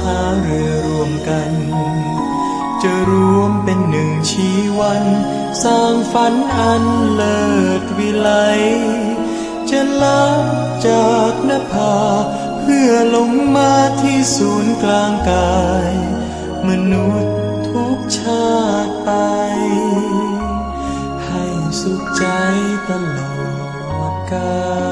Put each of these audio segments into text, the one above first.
หาเรือรวมกัน จะรวมเป็นหนึ่งชีวัน สร้างฝันอันเลิศวิไล จะลับจากนภา เพื่อลงมาที่ศูนย์กลางกาย มนุษย์ทุกชาติไป ให้สุขใจตลอดกาล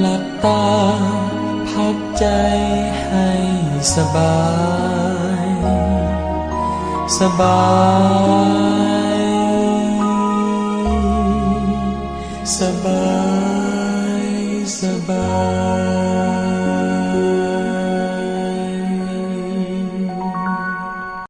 หลับตา พักใจให้สบาย สบาย สบาย สบาย